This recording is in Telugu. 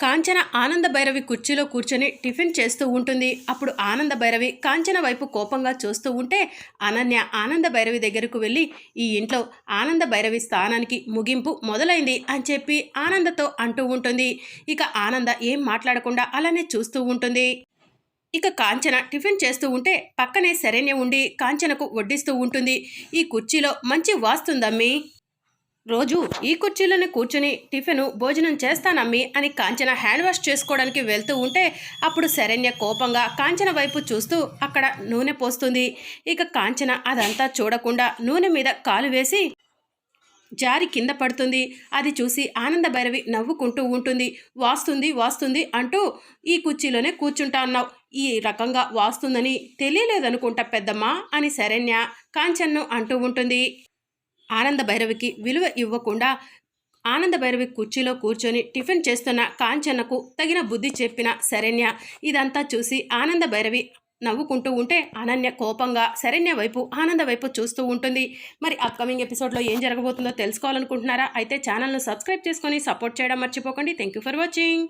కాంచన ఆనంద భైరవి కుర్చీలో కూర్చొని టిఫిన్ చేస్తూ ఉంటుంది. అప్పుడు ఆనంద భైరవి కాంచన వైపు కోపంగా చూస్తూ ఉంటే అనన్య ఆనంద భైరవి దగ్గరకు వెళ్ళి ఈ ఇంట్లో ఆనంద భైరవి స్థానానికి ముగింపు మొదలైంది అని చెప్పి ఆనందతో అంటూ ఉంటుంది. ఇక ఆనంద ఏం మాట్లాడకుండా అలానే చూస్తూ ఉంటుంది. ఇక కాంచన టిఫిన్ చేస్తూ ఉంటే పక్కనే శరణ్య ఉండి కాంచనకు వడ్డిస్తూ ఉంటుంది. ఈ కుర్చీలో మంచి వాస్తుందమ్మీ. రోజు ఈ కుర్చీలోనే కూర్చుని టిఫిన్ భోజనం చేస్తానమ్మి అని కాంచన హ్యాండ్ వాష్ చేసుకోవడానికి వెళ్తూ ఉంటే అప్పుడు శరణ్య కోపంగా కాంచన వైపు చూస్తూ అక్కడ నూనె పోస్తుంది. ఇక కాంచన అదంతా చూడకుండా నూనె మీద కాలు వేసి జారి కింద పడుతుంది. అది చూసి ఆనంద భైరవి నవ్వుకుంటూ ఉంటుంది. వాస్తుంది వాస్తుంది అంటూ ఈ కుర్చీలోనే కూర్చుంటా అన్నావు. ఈ రకంగా వాస్తుందని తెలియలేదనుకుంటా పెద్దమ్మా అని శరణ్య కాంచన్ను అంటూ ఉంటుంది. ఆనంద భైరవికి విలువ ఇవ్వకుండా ఆనంద భైరవి కుర్చీలో కూర్చొని టిఫిన్ చేస్తున్న కాంచన్నకు తగిన బుద్ధి చెప్పిన శరణ్య. ఇదంతా చూసి ఆనంద భైరవి నవ్వుకుంటూ ఉంటే అనన్య కోపంగా శరణ్య వైపు ఆనంద వైపు చూస్తూ ఉంటుంది. మరి అప్కమింగ్ ఎపిసోడ్లో ఏం జరగబోతుందో తెలుసుకోవాలనుకుంటున్నారా? అయితే ఛానల్ను సబ్స్క్రైబ్ చేసుకొని సపోర్ట్ చేయడం మర్చిపోకండి. Thank you for watching